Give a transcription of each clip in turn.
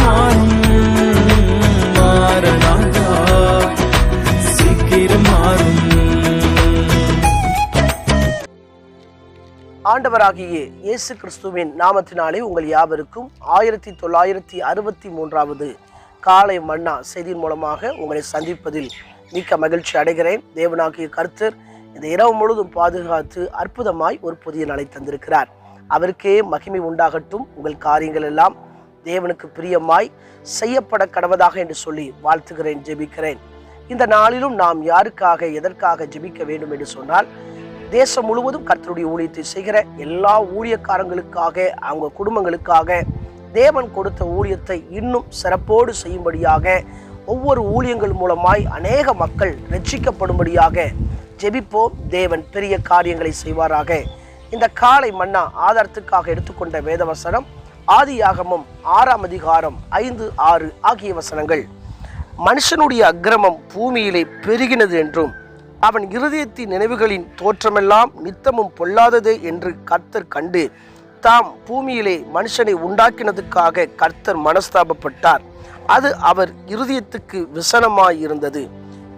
மாறும் சீக்கிரம் மாறும் ஆண்டவராகிய இயேசு கிறிஸ்துவின் நாமத்தினாலே உங்கள் யாவருக்கும் ஆயிரத்தி தொள்ளாயிரத்தி அறுபத்தி மூன்றாவது காலை மன்னா செய்தியின் மூலமாக உங்களை சந்திப்பதில் மிக்க மகிழ்ச்சி அடைகிறேன். தேவனாகிய கர்த்தர் இந்த இரவு முழுதும் பாதுகாத்து அற்புதமாய் ஒரு புதிய நாளை தந்திருக்கிறார். அவருக்கே மகிமை உண்டாகட்டும். உங்கள் காரியங்கள் எல்லாம் தேவனுக்கு பிரியமாய் செய்யப்பட கடவதாக என்று சொல்லி வாழ்த்துகிறேன் ஜெபிக்கிறேன். இந்த நாளிலும் நாம் யாருக்காக எதற்காக ஜெபிக்க வேண்டும் என்று சொன்னால் தேசம் முழுவதும் கர்த்தருடைய ஊழியத்தை செய்கிற எல்லா ஊழியக்காரங்களுக்காக அவங்க குடும்பங்களுக்காக தேவன் கொடுத்த ஊழியத்தை இன்னும் சிறப்போடு செய்யும்படியாக ஒவ்வொரு ஊழியங்கள் மூலமாய் அநேக மக்கள் ரட்சிக்கப்படும்படியாக ஜெபிப்போம். தேவன் பெரிய காரியங்களை செய்வாராக. இந்த காலை மன்னா ஆதாரத்துக்காக எடுத்துக்கொண்ட வேதவசனம் ஆதியாகமம் ஆறாம் அதிகாரம் ஐந்து ஆறு ஆகிய வசனங்கள். மனுஷனுடைய அக்கிரமம் பூமியிலே பெருகினது என்றும் அவன் இருதயத்தின் நினைவுகளின் தோற்றமெல்லாம் நித்தமும் பொல்லாதது என்று கர்த்தர் கண்டு தாம் பூமியிலே மனுஷனை உண்டாக்கினதுக்காக கர்த்தர் மனஸ்தாபப்பட்டார். அது அவர் இருதயத்துக்கு விசனமாயிருந்தது.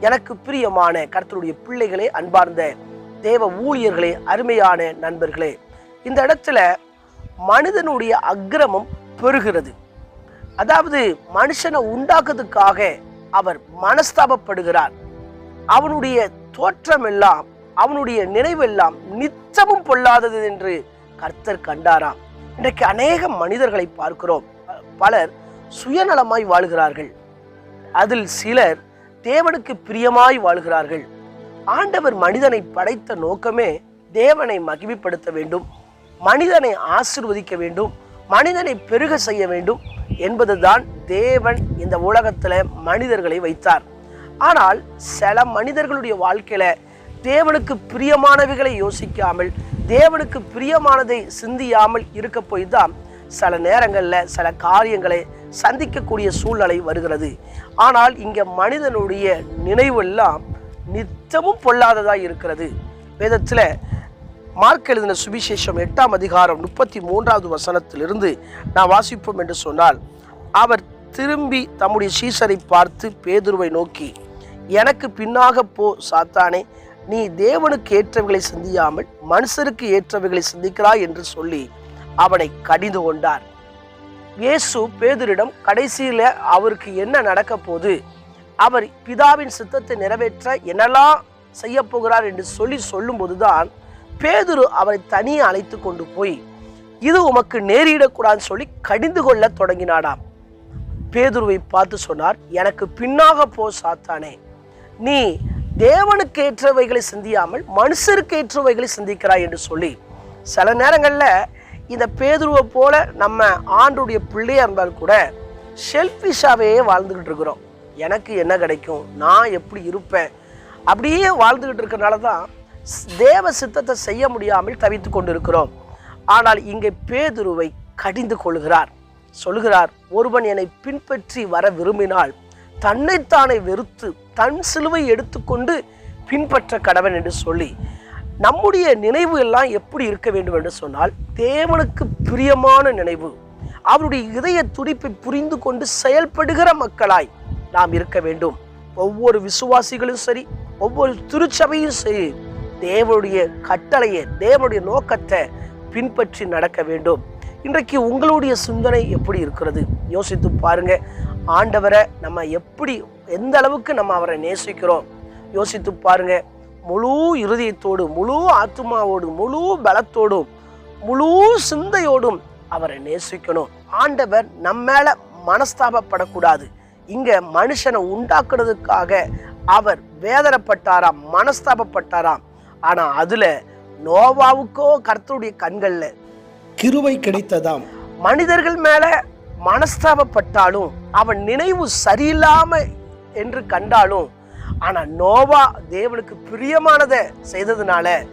எனக்கு பிரியமான கர்த்தருடைய பிள்ளைகளே அன்பார்ந்த தேவ ஊழியர்களே அருமையான நண்பர்களே இந்த இடத்துல மனிதனுடைய அக்கிரமம் பெருகிறது. அதாவது மனுஷனை உண்டாக்குறதுக்காக அவர் மனஸ்தாபப்படுகிறார். அவனுடைய தோற்றமெல்லாம் அவனுடைய நினைவெல்லாம் நிச்சமும் பொல்லாதது என்று கர்த்தர் கண்டாராம். இன்றைக்கு அநேக மனிதர்களை பார்க்கிறோம். பலர் சுயநலமாய் வாழ்கிறார்கள். அதில் சிலர் தேவனுக்கு பிரியமாய் வாழ்கிறார்கள். ஆண்டவர் மனிதனை படைத்த நோக்கமே தேவனை மகிமைப்படுத்த வேண்டும். மனிதனை ஆசிர்வதிக்க வேண்டும் மனிதனை பெருக செய்ய வேண்டும் என்பதுதான் தேவன் இந்த உலகத்தில் மனிதர்களை வைத்தார். ஆனால் சில மனிதர்களுடைய வாழ்க்கையில் தேவனுக்கு பிரியமானவைகளை யோசிக்காமல் தேவனுக்கு பிரியமானதை சிந்தியாமல் இருக்க போய் தான் சில நேரங்களில் சில காரியங்களை சந்திக்கக்கூடிய சூழ்நிலை வருகிறது. ஆனால் இங்கே மனிதனுடைய நினைவெல்லாம் நித்தமும் பொல்லாததாக இருக்கிறது. வேதத்தில் மார்க் எழுதின சுவிசேஷம் எட்டாம் அதிகாரம் முப்பத்தி மூன்றாவது வசனத்திலிருந்து நான் வாசிப்போம் என்று சொன்னால் அவர் திரும்பி தம்முடைய சீசரை பார்த்து பேதுருவை நோக்கி எனக்கு பின்னாக போ சாத்தானே நீ தேவனுக்கு ஏற்றவைகளை சிந்தியாமல் மனுஷருக்கு ஏற்றவைகளை சிந்திக்கிறாய் என்று சொல்லி அவனை கடிந்து கொண்டார். இயேசு பேதுரிடம் கடைசியில் அவருக்கு என்ன நடக்க போது அவர் பிதாவின் சித்தத்தை நிறைவேற்ற என்னெல்லாம் செய்ய போகிறார் என்று சொல்லி சொல்லும்போதுதான் பேதுரு அவரை தனியே அழைத்து கொண்டு போய் இது உமக்கு நேரிடக்கூடாதுன்னு சொல்லி கடிந்து கொள்ள தொடங்கினாடாம் பேதுருவை பார்த்து சொன்னார் எனக்கு பின்னாக போ சாத்தானே. நீ தேவனுக்கு ஏற்றவைகளை சிந்தியாமல் மனுஷருக்கு ஏற்றவைகளை சிந்திக்கிறாய் என்று சொல்லி சில நேரங்களில் இந்த பேதுருவை போல நம்ம ஆண்டுடைய பிள்ளையாக இருந்தால் கூட செல்ஃபிஷாகவே வாழ்ந்துக்கிட்டு இருக்கிறோம். எனக்கு என்ன கிடைக்கும்? நான் எப்படி இருப்பேன்? அப்படியே வாழ்ந்துக்கிட்டு இருக்கிறனால தான் தேவ சித்தத்தை செய்ய முடியாமல் தவித்து கொண்டு இருக்கிறோம் ஆனால் இங்கே பேதுருவை கடிந்து கொள்கிறார். சொல்கிறார் ஒருவன் என்னை பின்பற்றி வர விரும்பினால் தன்னைத்தானே வெறுத்து தன் சிலுவை எடுத்துக்கொண்டு பின்பற்ற கடவன் என்று சொல்லி நம்முடைய நினைவு எல்லாம் எப்படி இருக்க வேண்டும்? என்று சொன்னால் தேவனுக்கு பிரியமான நினைவு. அவருடைய இதய துடிப்பை புரிந்து கொண்டு செயல்படுகிற மக்களாய் நாம் இருக்க வேண்டும். ஒவ்வொரு விசுவாசிகளும் சரி ஒவ்வொரு திருச்சபையும் சரி தேவனுடைய கட்டளையை தேவனுடைய நோக்கத்தை பின்பற்றி நடக்க வேண்டும். இன்றைக்கு உங்களுடைய சிந்தனை எப்படி இருக்கிறது? யோசித்து பாருங்க. ஆண்டவரை நம்ம எப்படி எந்த அளவுக்கு நம்ம அவரை நேசிக்கிறோம்? யோசித்து பாருங்க. முழு இருதயத்தோடு முழு ஆத்மாவோடு முழு பலத்தோடும் முழு சிந்தையோடும் அவரை நேசிக்கணும். ஆண்டவர் நம்ம மேல மனஸ்தாபப்படக்கூடாது. இங்க மனுஷனை உண்டாக்குறதுக்காக அவர் வேதனைப்பட்டாராம் மனஸ்தாபப்பட்டாராம் ஆனா அதுல நோவாவுக்கோ கர்த்தருடைய கண்கள்ல கிருவை கிடைத்ததாம். மனிதர்கள் மேல மனஸ்தாபப்பட்டாலும் அவன் நினைவு சரியில்லாம என்று கண்டாலும் ஆனா நோவா தேவனுக்கு பிரியமானதை செய்ததுனால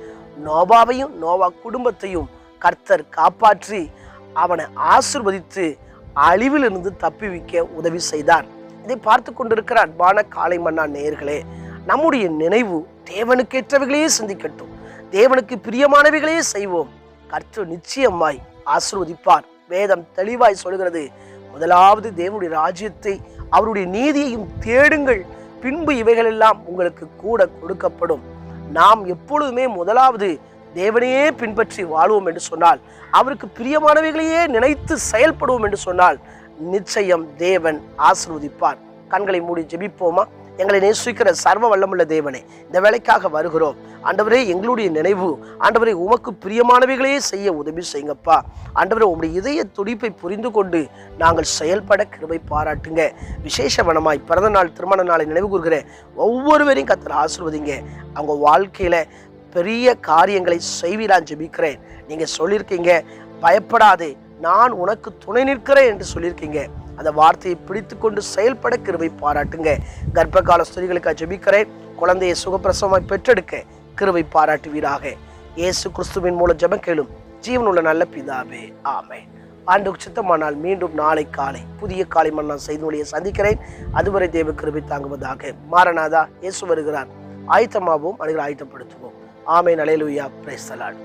நோவாவையும் நோவா குடும்பத்தையும் கர்த்தர் காப்பாற்றி அவனை ஆசிர்வதித்து அழிவிலிருந்து தப்பிவிக்க உதவி செய்தார். இதை பார்த்து கொண்டிருக்கிற அன்பான காளை மன்னா நேயர்களே நம்முடைய நினைவு தேவனுக்கேற்றவைகளையே சிந்திக்கட்டும். தேவனுக்கு பிரியமானவைகளையே செய்வோம். கற்று நிச்சயமாய் ஆசிர்வதிப்பார். வேதம் தெளிவாய் சொல்கிறது முதலாவது தேவனுடைய ராஜ்யத்தை அவருடைய நீதியையும் தேடுங்கள். பின்பு இவைகளெல்லாம் உங்களுக்கு கூட கொடுக்கப்படும். நாம் எப்பொழுதுமே முதலாவது தேவனையே பின்பற்றி வாழ்வோம் என்று சொன்னால் அவருக்கு பிரியமானவைகளையே நினைத்து செயல்படுவோம் என்று சொன்னால் நிச்சயம் தேவன் ஆசிர்வதிப்பார். கண்களை மூடி ஜெபிப்போமா? எங்களை நேசிக்கிற சர்வ வல்லமுள்ள தேவனே இந்த வேலைக்காக வருகிறோம். ஆண்டவரே எங்களுடைய நினைவு ஆண்டவரே உமக்கு பிரியமானவைகளையே செய்ய உதவி செய்யுங்கப்பா. ஆண்டவரே உங்களுடைய இதய துடிப்பை புரிந்து கொண்டு நாங்கள் செயல்பட கிருபை பாராட்டுங்க. விசேஷவனமாய் பிறந்த நாள் திருமண நாளை நினைவு கூறுகிற ஒவ்வொருவரையும் கத்தர் ஆசிர்வதிங்க. அவங்க வாழ்க்கையில பெரிய காரியங்களை செய்வீரான் ஜெபிக்கிறேன். நீங்க சொல்லியிருக்கீங்க பயப்படாதே நான் உனக்கு துணை நிற்கிறேன் என்று சொல்லியிருக்கீங்க. அந்த வார்த்தையை பிடித்து கொண்டு செயல்பட கிருபை பாராட்டுங்க. கர்ப்பகால ஸ்திரீகளுக்காக ஜெபிக்கிறேன். குழந்தையை சுகப்பிரசவமாய் பெற்றெடுக்க கிருபை பாராட்டுவீராக. இயேசு கிறிஸ்துவின் மூலம் ஜெபம் கேளும். ஜீவனுள்ள நல்ல பிதாவே ஆமை ஆண்டு சித்தமானால் மீண்டும் நாளை காலை புதிய காலை மன்னால் செய்து மொழியை சந்திக்கிறேன். அதுவரை தேவ கிருபை தாங்குவதாக. மாரநாதா இயேசு வருகிறார். ஆயத்தமாகவும் அனைவரும் ஆயத்தப்படுத்துவோம். ஆமை நலையலுயா பிரேஸ்தலாடு